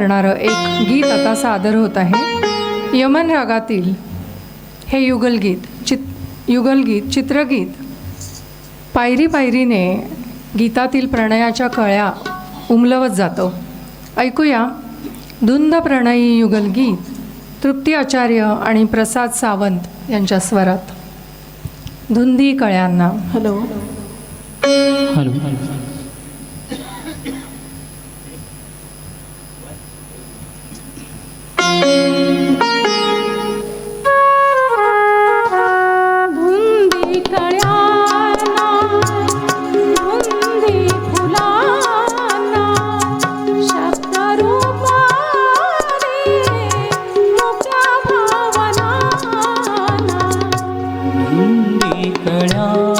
करणारं एक गीत आता सादर होत आहे. यमन रागातील हे युगलगीत चित युगलगीत चित्रगीत. पायरी पायरीने गीतातील प्रणयाच्या कळ्या उमलवत जातं. ऐकूया धुंद प्रणयी युगलगीत तृप्ती आचार्य आणि प्रसाद सावंत यांच्या स्वरात. धुंदी कळ्यांना. हॅलो. हॅलो. धुंदी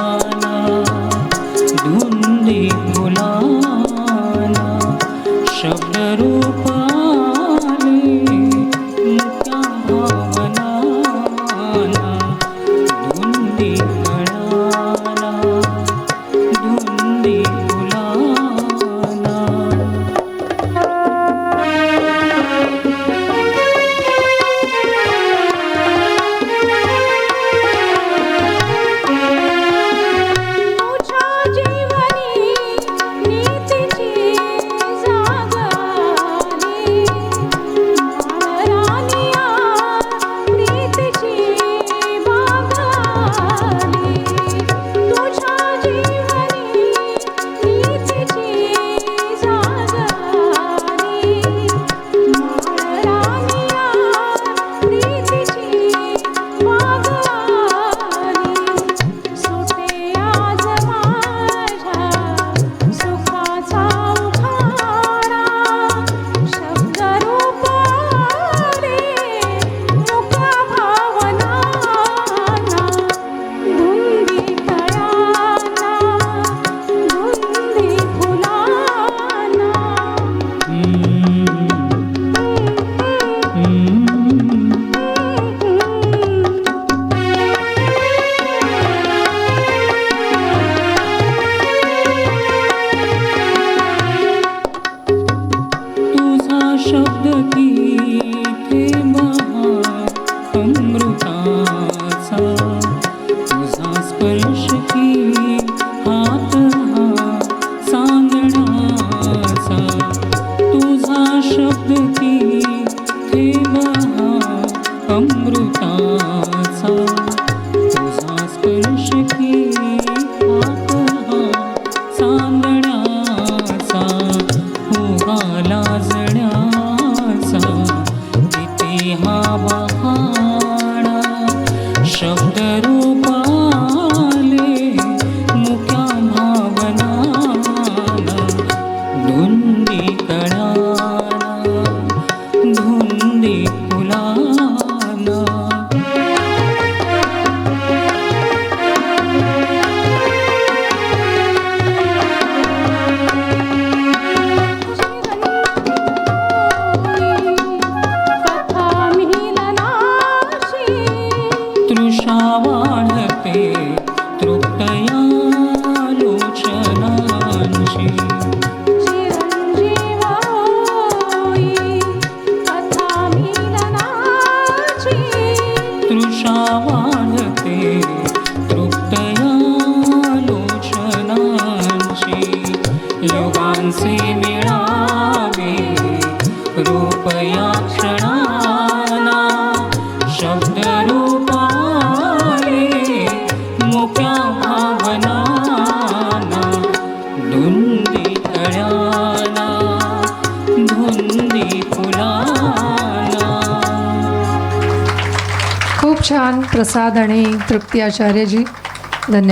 शब्द की महा अमृताचा तुझा स्पर्श की हात हा सांगणाचा तुझा शब्द की महा अमृत खूप छान प्रसाद आणि तृप्ती आचार्यजी. धन्यवाद.